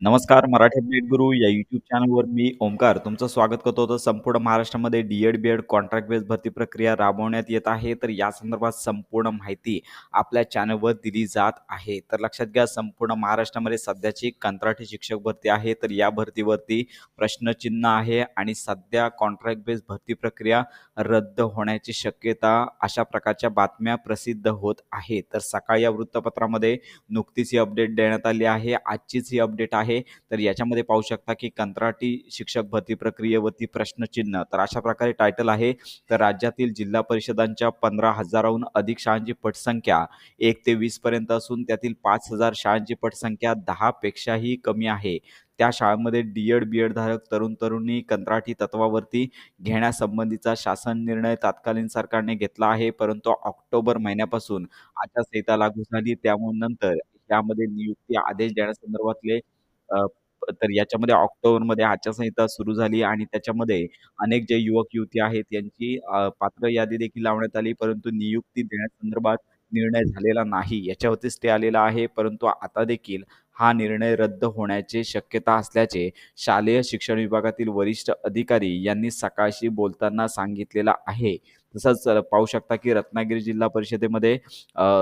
नमस्कार, मराठी अपडेट गुरु या यूट्यूब चॅनलवर मी ओमकार तुमचं स्वागत करतो. तर संपूर्ण महाराष्ट्रामध्ये डी-एड, बी-एड कॉन्ट्रॅक्ट बेस भरती प्रक्रिया राबवण्यात येत आहे. तर या संदर्भात संपूर्ण माहिती आपल्या चॅनलवर दिली जात आहे. तर लक्षात घ्या, संपूर्ण महाराष्ट्रामध्ये सध्याची कंत्राटी शिक्षक भरती आहे. तर या भरतीवरती प्रश्नचिन्ह आहे आणि सध्या कॉन्ट्रॅक्ट बेस भरती प्रक्रिया रद्द होण्याची शक्यता अशा प्रकारच्या बातम्या प्रसिद्ध होत आहे. तर सकाळी या वृत्तपत्रामध्ये नुकतीच ही अपडेट देण्यात आली आहे. आजचीच ही अपडेट आहे. तर याच्यामध्ये पाहू शकता की कंत्राटी शिक्षक भरती प्रक्रियेवरती प्रश्नचिन्ह. तर अशा प्रकारे टायटल आहे. तर राज्यातील जिल्हा परिषदांच्या पंधरा हजाराहून अधिक शाळांची पटसंख्या एक ते वीस पर्यंत असून त्यातील पाच हजार शाळांची पटसंख्या दहा पेक्षाही कमी आहे. त्या शाळांमध्ये डी एड बी एड धारक तरुण तरुणी कंत्राटी तत्वावरती घेण्यासंबंधीचा शासन निर्णय तत्कालीन सरकारने घेतला आहे. परंतु ऑक्टोबर महिन्यापासून आचारसंहिता लागू झाली. त्यामुळे नंतर त्यामध्ये नियुक्ती आदेश देण्यासंदर्भातले अ, तर याच्यामध्ये ऑक्टोबरमध्ये आचारसंहिता सुरू झाली आणि त्याच्यामध्ये अनेक जे युवक-युवती आहेत यांची अ, पात्र यादी देखील लावण्यात आली, परंतु नियुक्ती देण्यासंदर्भात निर्णय झालेला नाही. याच्यावरती स्टे आलेला आहे, परंतु आता देखील हा निर्णय रद्द होण्याची शक्यता असल्याचे शालेय शिक्षण विभागातील वरिष्ठ अधिकारी यांनी सकाळशी बोलताना सांगितलेला आहे. तसंच पाहू शकता की रत्नागिरी जिल्हा परिषदेमध्ये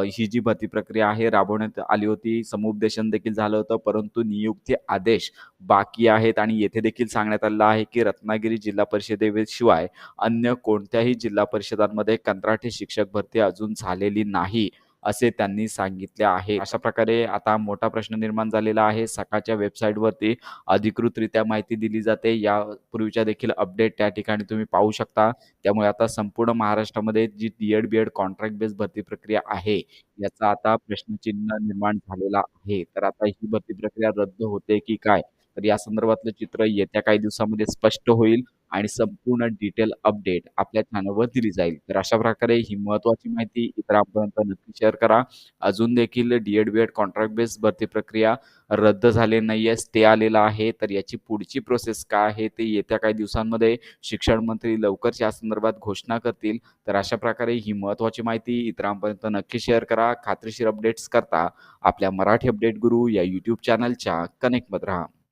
ही जी भरती प्रक्रिया आहे राबवण्यात आली होती. समुपदेशन देखील झालं होतं, परंतु नियुक्ती आदेश बाकी आहेत आणि येथे देखील सांगण्यात आलेलं आहे की रत्नागिरी जिल्हा परिषदेशिवाय अन्य कोणत्याही जिल्हा परिषदांमध्ये कंत्राटी शिक्षक भरती अजून झालेली नाही. असे त्यांनी सांगितले आहे. अशा प्रकारे आता मोठा प्रश्न निर्माण झालेला आहे. सकाळच्या वेबसाईटवरती अधिकृतरित्या माहिती दिली जाते. यापूर्वीच्या देखील अपडेट त्या ठिकाणी तुम्ही पाहू शकता. त्यामुळे आता संपूर्ण महाराष्ट्रामध्ये जी D Ed, B Ed contract base भरती प्रक्रिया आहे, याचा आता प्रश्नचिन्ह निर्माण झालेला आहे. तर आता ही भरती प्रक्रिया रद्द होते की काय? तर या संदर्भातलं चित्र येत्या काही दिवसामध्ये स्पष्ट होईल आणि संपूर्ण डिटेल अपडेट आपल्या चॅनलवर दिली जाईल. तर अशा प्रकारे ही महत्वाची माहिती इतरांपर्यंत नक्की शेअर करा. अजून देखील डीएड बी-एड कॉन्ट्रॅक्ट बेस्ड भरती प्रक्रिया रद्द झालेली नाहीये, स्टे आलेला आहे. तर याची पुढची प्रोसेस काय आहे ते येत्या काही दिवसांमध्ये शिक्षण मंत्री लवकरच या संदर्भात घोषणा करतील. तर अशा प्रकारे ही महत्वाची माहिती इतरांपर्यंत नक्की शेअर करा. खात्रीशीर अपडेट्स करता आपल्या मराठी अपडेट गुरु या यूट्यूब चॅनलच्या कनेक्टमध्ये राहा.